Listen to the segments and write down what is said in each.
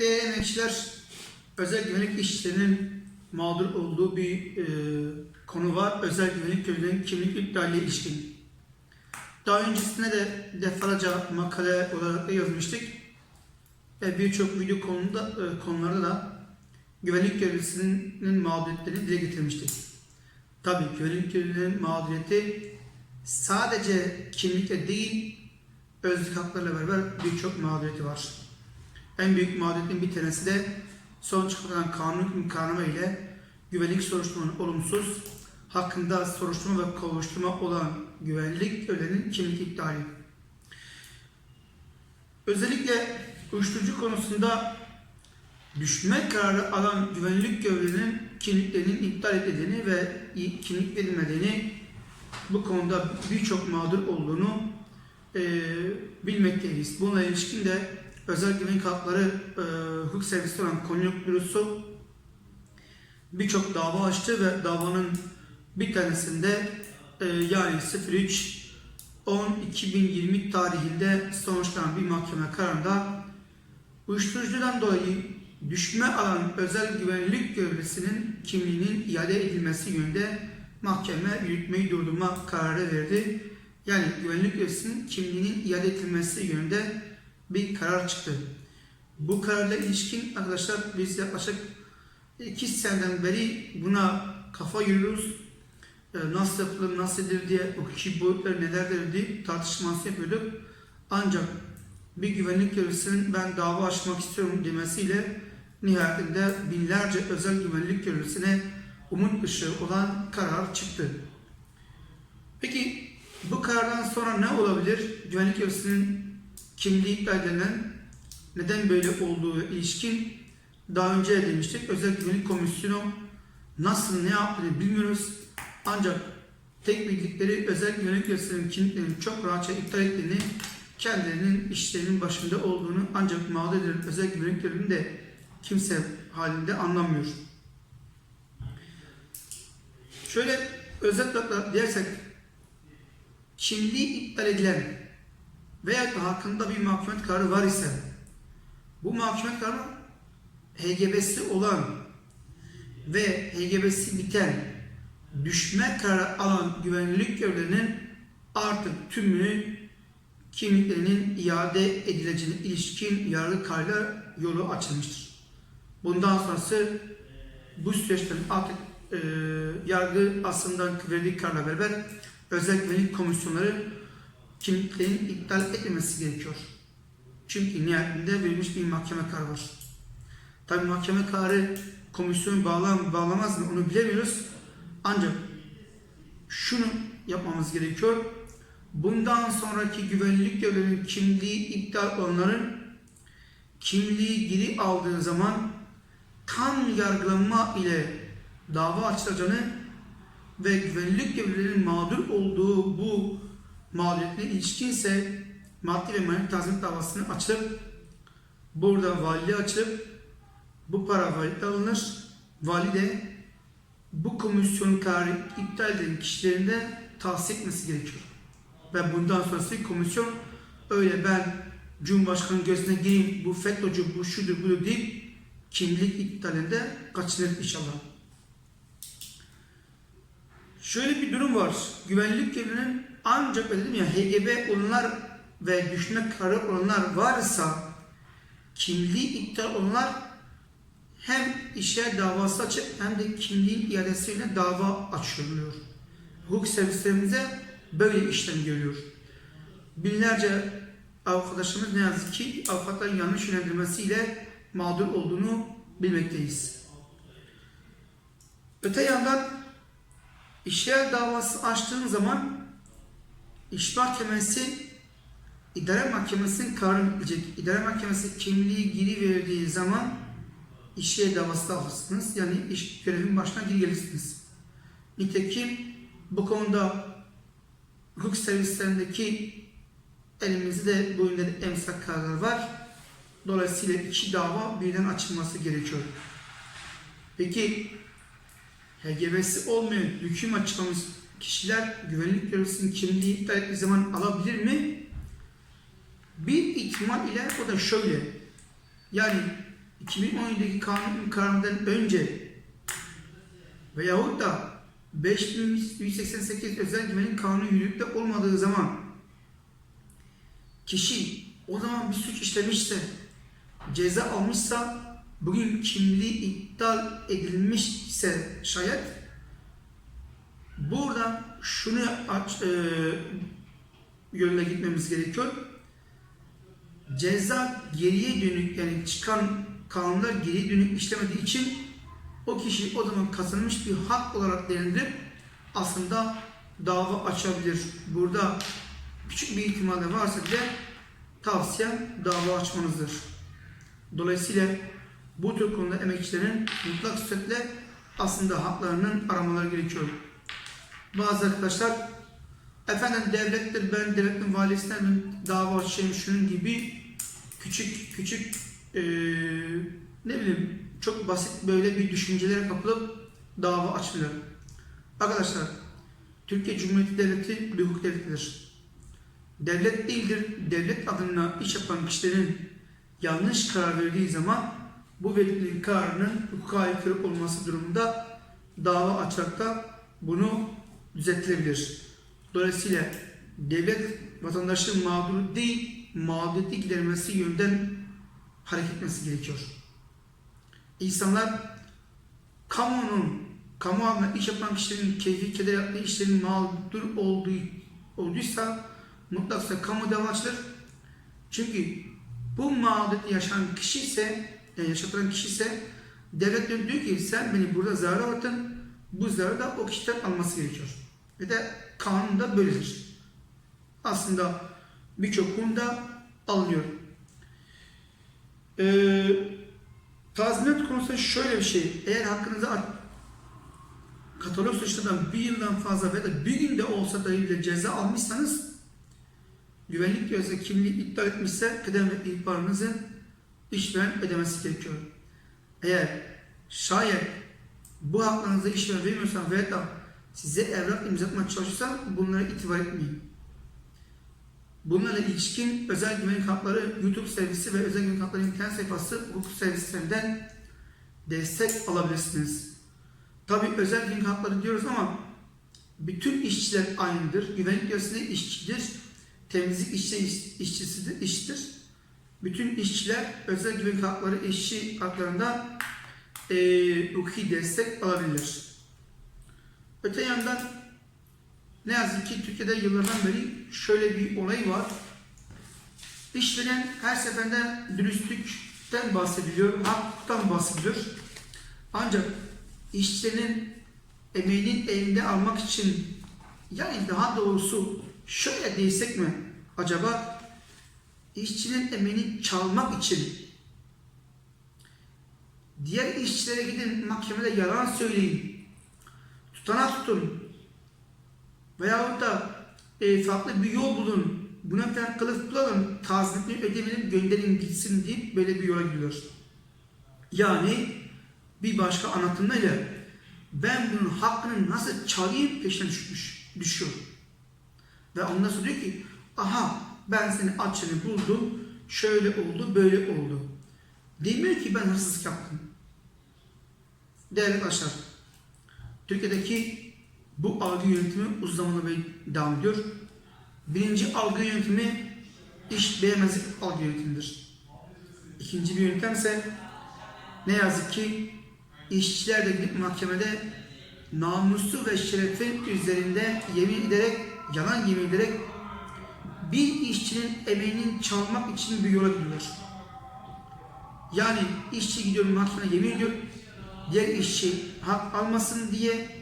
değerli emekçiler, özel güvenlik işçilerinin mağdur olduğu bir e, konu var. Özel güvenlik görevlilerinin kimlik ihlaliyle ilişkin. Daha öncesinde de defalarca makale olarak da yazmıştık. Ve birçok video konuda, e, konularda da güvenlik görevlisinin mağduriyetlerini dile getirmiştik. Tabii güvenlik görevlilerinin mağduriyeti sadece kimlikle değil, özlük haklarıyla beraber birçok mağduriyeti var. En büyük mağduriyetin bir tanesi de son çıkarılan kanun hükümkarname ile güvenlik soruşturmanın olumsuz, hakkında soruşturma ve kovuşturma olan güvenlik görevlerinin kimlik iptali. Özellikle uyuşturucu konusunda düşme kararı alan güvenlik görevlilerinin kimliklerinin iptal edildiğini ve kimlik verilmediğini bu konuda birçok mağdur olduğunu e, bilmekteyiz. Buna ilişkin de özel güvenlik hakları e, hukuk servisi olan Konyak Bürosu birçok dava açtı ve davanın bir tanesinde e, yani 03 10 2020 tarihinde sonuçlanan bir mahkeme kararında uyuşturucudan dolayı düşme alan özel güvenlik görevlisinin kimliğinin iade edilmesi yönünde mahkeme yürütmeyi durdurma kararı verdi. Yani güvenlik görevlisinin kimliğinin iade edilmesi yönünde bir karar çıktı. Bu kararla ilişkin arkadaşlar biz yaklaşık iki seneden beri buna kafa yürüyoruz. Ee, Nasıl yapılır, nasıl edilir diye, hukuki boyutları nelerdir diye tartışması yapıyorduk. Ancak bir güvenlik görevlisinin ben dava açmak istiyorum demesiyle nihayetinde binlerce özel güvenlik görevlisine umut ışığı olan karar çıktı. Peki bu karardan sonra ne olabilir? Güvenlik görevlisinin kimliği iptal edilen neden böyle olduğu ilişkin daha önce de demiştik. Özel Güvenlik Komisyonu nasıl ne yaptığını bilmiyoruz. Ancak tek bildikleri özel güvenlik görevlilerinin kimliklerinin çok rahatça iptal ettiğini, kendilerinin işlerinin başında olduğunu ancak mağdur özel güvenlik görevlinin de kimse halinde anlamıyor. Şöyle özetle dersek kimliği iptal edilen veya da hakkında bir mahkemet kararı var ise bu mahkemet kararı HGB'si olan ve HGB'si biten düşme kararı alan güvenlik görevlilerinin artık tümünü kimliklerinin iade edileceğine ilişkin yargı kararıyla yolu açılmıştır. Bundan sonrası bu süreçten artık e, yargı aslında verdiği kararla beraber özel güvenlik komisyonları kimliklerin iptal etmemesi gerekiyor. Çünkü nihayetinde verilmiş bir mahkeme kararı var. Tabi mahkeme kararı komisyonu bağlar bağlamaz mı onu bilemiyoruz. Ancak şunu yapmamız gerekiyor. Bundan sonraki güvenlik görevlerinin kimliği iptal olanların kimliği geri aldığı zaman tam yargılama ile dava açılacağını ve güvenlik görevlilerinin mağdur olduğu bu mağduriyetine ilişkinse maddi ve manevi tazminat davasını açılıp burada valiliğe açılıp bu para valide alınır. Vali de bu komisyon kararı iptal eden kişilerin de tahsis etmesi gerekiyor. Ve bundan sonrası komisyon öyle ben Cumhurbaşkanı gözüne gireyim bu FETÖ'cü bu şudur budur deyip kimlik iptalinde kaçınır inşallah. Şöyle bir durum var. Güvenlik görevlinin ancak dedim ya HGB olanlar ve düşme kararı olanlar varsa kimliği iptal olanlar hem işe davası açıp hem de kimliğin iadesiyle dava açılıyor. Hukuk servislerimize böyle işlem görüyor. Binlerce arkadaşımız ne yazık ki avukatların yanlış yönlendirmesiyle mağdur olduğunu bilmekteyiz. Öte yandan işler davası açtığın zaman iş mahkemesi idare mahkemesinin kararını bilecek. İdare mahkemesi kimliği geri verdiği zaman işe davası da alırsınız. Yani iş görevin başına geri gelirsiniz. Nitekim bu konuda hukuk servislerindeki elimizde bu yönde de emsak kararları var. Dolayısıyla iki dava birden açılması gerekiyor. Peki HGB'si olmayan hüküm açıklamış kişiler güvenlik görevlisinin kimliği iptal ettiği zaman alabilir mi? Bir ihtimal ile o da şöyle. Yani 2017'deki kanun kararından önce veyahut da 5188 özel güvenlik kanunu yürürlükte olmadığı zaman kişi o zaman bir suç işlemişse, ceza almışsa, bugün kimliği iptal edilmişse şayet buradan şunu aç, e, yönüne gitmemiz gerekiyor. Ceza geriye dönük yani çıkan kanunlar geriye dönük işlemediği için o kişi o zaman kazanmış bir hak olarak değerlendirip aslında dava açabilir. Burada küçük bir ihtimalle varsa bile tavsiyem dava açmanızdır. Dolayısıyla bu tür konuda emekçilerin mutlak suretle aslında haklarının aramaları gerekiyor. Bazı arkadaşlar efendim devlettir ben devletin valisinden dava açayım şunun gibi küçük küçük eee, ne bileyim çok basit böyle bir düşüncelere kapılıp dava açmıyor. Arkadaşlar Türkiye Cumhuriyeti Devleti bir hukuk devletidir. Devlet değildir. Devlet adına iş yapan kişilerin yanlış karar verdiği zaman bu verdiği kararının hukuka aykırı olması durumunda dava açarak da bunu düzeltilebilir. Dolayısıyla devlet vatandaşın mağduru değil, mağduriyeti gidermesi yönden hareket etmesi gerekiyor. İnsanlar kamunun, kamu adına iş yapan kişilerin keyfi keder yaptığı işlerin mağdur olduğu, olduysa mutlaka kamu dava. Çünkü bu mağduriyeti yaşayan kişi ise, yani yaşatılan kişi ise devlet diyor ki sen beni burada zarar uğrattın, bu zararı da o kişiden alması gerekiyor. Ve de kanunda böyledir. Aslında birçok konuda alınıyor. Ee, tazminat konusunda şöyle bir şey. Eğer hakkınızda at- katalog suçlardan bir yıldan fazla ve de bir günde olsa dahi bile ceza almışsanız güvenlik görevlisi kimliği iptal etmişse kıdem ve ihbarınızı işveren ödemesi gerekiyor. Eğer şayet bu haklarınızı işveren vermiyorsan veya da size evrak imzatmaya çalışırsa bunlara itibar etmeyin. Bunlarla ilişkin özel güvenlik hakları YouTube servisi ve özel güvenlik hakları internet sayfası hukuk servislerinden destek alabilirsiniz. Tabi özel güvenlik hakları diyoruz ama bütün işçiler aynıdır. Güvenlik görevlisi işçidir. Temizlik işçi işçisidir, işçidir. Bütün işçiler özel güvenlik hakları işçi haklarında eee hukuki destek alabilir. Öte yandan ne yazık ki Türkiye'de yıllardan beri şöyle bir olay var. İşveren her seferinde dürüstlükten bahsediliyor, haktan bahsediyor. Ancak işçinin emeğinin elinde almak için yani daha doğrusu şöyle değilsek mi acaba işçinin emeğini çalmak için diğer işçilere gidin mahkemede yalan söyleyin tutanak tutun veyahut da e, farklı bir yol bulun buna bir tane kılıf bulalım tazminatını ödemenin gönderin gitsin deyip böyle bir yola gidiyor. Yani bir başka anlatımıyla ben bunun hakkını nasıl çalayım peşine düşmüş, düşüyor. Ve ondan sonra diyor ki aha ben senin açını buldum şöyle oldu böyle oldu. Demiyor ki ben hırsızlık yaptım. Değerli arkadaşlar Türkiye'deki bu algı yönetimi uzun böyle devam ediyor. Birinci algı yönetimi iş beğenmezlik algı yönetimidir. İkinci bir yöntem ise ne yazık ki işçiler de gidip mahkemede namusu ve şerefin üzerinde yemin ederek, yalan yemin ederek bir işçinin emeğini çalmak için bir yola gidiyor. Yani işçi gidiyor mahkemeye yemin ediyor, diğer işçi hak almasın diye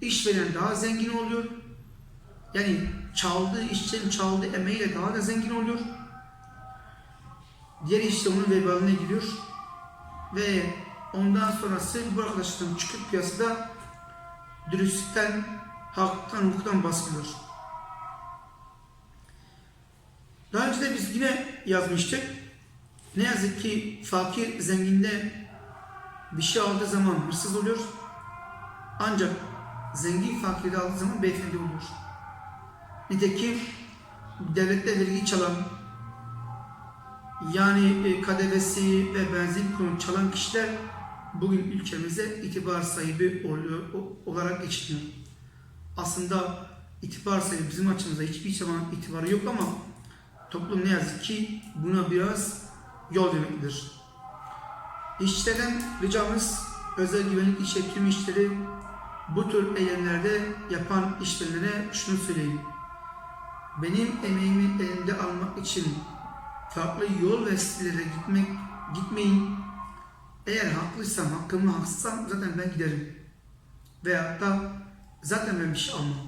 işveren daha zengin oluyor. Yani çaldığı işçinin çaldığı emeğiyle daha da zengin oluyor. Diğer işçi onun vebaline giriyor. Ve ondan sonrası bu arkadaşların çıkıp piyasada dürüstlükten, haktan, hukuktan bahsediyor. Daha önce de biz yine yazmıştık. Ne yazık ki fakir zenginde bir şey aldığı zaman hırsız oluyor. Ancak zengin fakiri aldığı zaman beyefendi oluyor. Nitekim devlette vergi çalan, yani e, KDV'si ve benzin konu çalan kişiler bugün ülkemize itibar sahibi oluyor, olarak geçiniyor. Aslında itibar sahibi bizim açımızda hiçbir zaman itibarı yok ama toplum ne yazık ki buna biraz yol vermektedir. İşçilerden ricamız özel güvenlik işe tüm işleri bu tür eylemlerde yapan işverenlere şunu söyleyeyim. Benim emeğimi elimde almak için farklı yol ve sitelere gitmek gitmeyin. Eğer haklıysam, hakkımı haksızsam zaten ben giderim. Veyahut da zaten ben bir şey almam.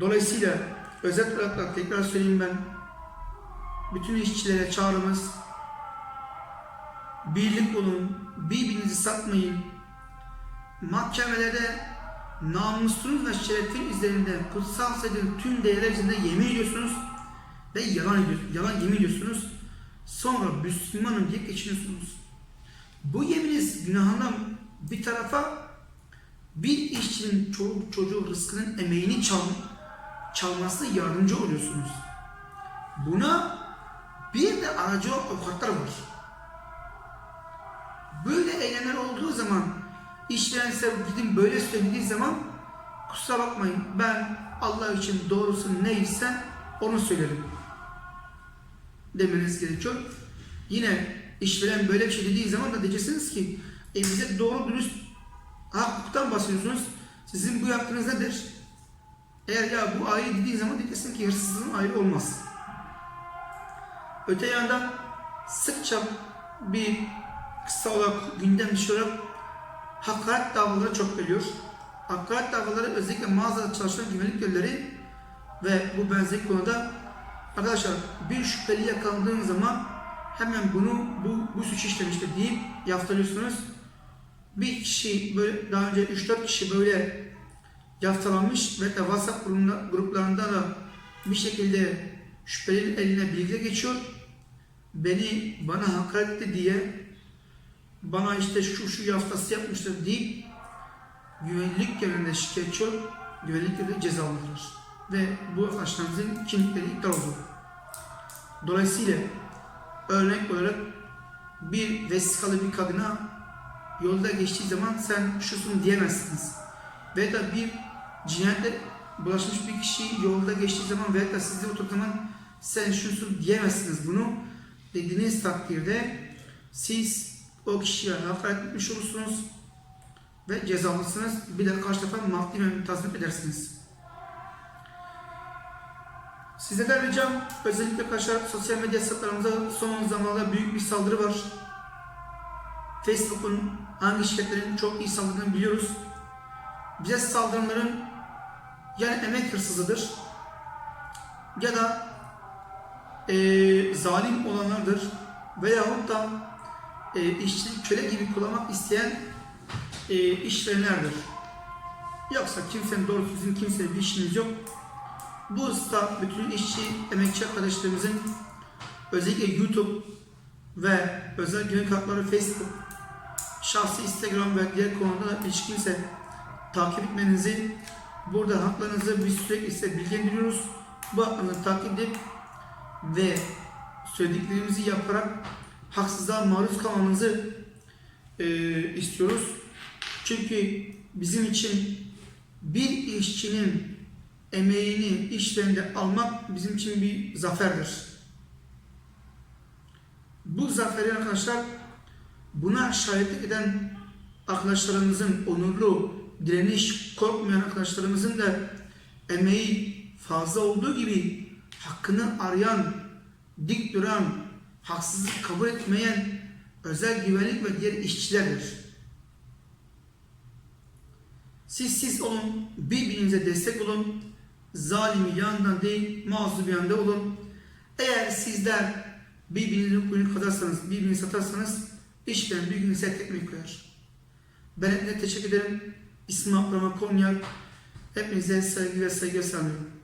Dolayısıyla özet olarak tekrar söyleyeyim ben. Bütün işçilere çağrımız birlik olun, birbirinizi satmayın. Mahkemelerde namusunuz ve şerefin üzerinde kutsal sayıdığın tüm değerler üzerinde yemin ediyorsunuz ve yalan ediyorsunuz, yalan yemin ediyorsunuz. Sonra Müslümanım diye geçiniyorsunuz. Bu yeminiz günahından bir tarafa bir işçinin çoluk çocuğu rızkının emeğini çal, çalmasına yardımcı oluyorsunuz. Buna bir de aracı avukatlar var. Böyle eylemler olduğu zaman size gidin böyle söylediği zaman kusura bakmayın ben Allah için doğrusu neyse onu söylerim demeniz gerekiyor. Yine işveren böyle bir şey dediği zaman da diyeceksiniz ki e bize doğru dürüst hukuktan bahsediyorsunuz. Sizin bu yaptığınız nedir? Eğer ya bu ayrı dediği zaman diyeceksin ki hırsızlığın ayrı olmaz. Öte yandan sıkça bir kısa olarak gündem dışı olarak hakaret davaları çok geliyor. Hakaret davaları özellikle mağazada çalışan güvenlik görevlileri ve bu benzeri konuda arkadaşlar bir şüpheli yakalandığın zaman hemen bunu bu, bu suç işlemiştir deyip yaftalıyorsunuz. Bir kişi böyle daha önce 3-4 kişi böyle yaftalanmış ve de WhatsApp grubunda- gruplarında da bir şekilde şüphelinin eline bilgi geçiyor. Beni bana hakaret etti diye bana işte şu şu yaftası yapmıştır deyip güvenlik görevinde şikayetçi olup güvenlik görevi cezalandırır. Ve bu arkadaşlarımızın kimlikleri iptal oldu. Dolayısıyla örnek olarak bir vesikalı bir kadına yolda geçtiği zaman sen şusun diyemezsiniz. Ve da bir cinayetle bulaşmış bir kişi yolda geçtiği zaman veya da sizde oturduğu zaman sen şusun diyemezsiniz. Bunu dediğiniz takdirde siz o kişiye hakaret etmiş olursunuz ve cezalısınız. Bir de karşı defa maddi memnun tazminat edersiniz. Sizlerden ricam özellikle arkadaşlar sosyal medya hesaplarımıza son zamanlarda büyük bir saldırı var. Facebook'un hangi şirketlerin çok iyi saldırdığını biliyoruz. Bize saldıranların yani emek hırsızıdır ya da eee, zalim olanlardır veyahut da e, işçi köle gibi kullanmak isteyen e, işverenlerdir. Yoksa kimsenin doğrusu bizim kimsenin bir işimiz yok. Bu usta bütün işçi, emekçi arkadaşlarımızın özellikle YouTube ve özel güvenlik hakları Facebook, şahsi Instagram ve diğer konuda ilişkinse takip etmenizi, burada haklarınızı biz sürekli size bilgilendiriyoruz. Bu haklarınızı takip edip ve söylediklerimizi yaparak haksızlığa maruz kalmanızı e, istiyoruz. Çünkü bizim için bir işçinin emeğini işlerinde almak bizim için bir zaferdir. Bu zaferi arkadaşlar buna şahitlik eden arkadaşlarımızın onurlu, direniş, korkmayan arkadaşlarımızın da emeği fazla olduğu gibi hakkını arayan, dik duran, haksızlık kabul etmeyen özel güvenlik ve diğer işçilerdir. Siz siz olun, birbirinize destek olun, zalimi yandan değil, mazlum yanda olun. Eğer sizler birbirinizin kuyunu kazarsanız, birbirini satarsanız, işten bir gün size tekmeyi koyar. Ben hepinize teşekkür ederim. İsmim Abdurrahman Konya. Hepinize sevgi ve saygı selamlıyorum.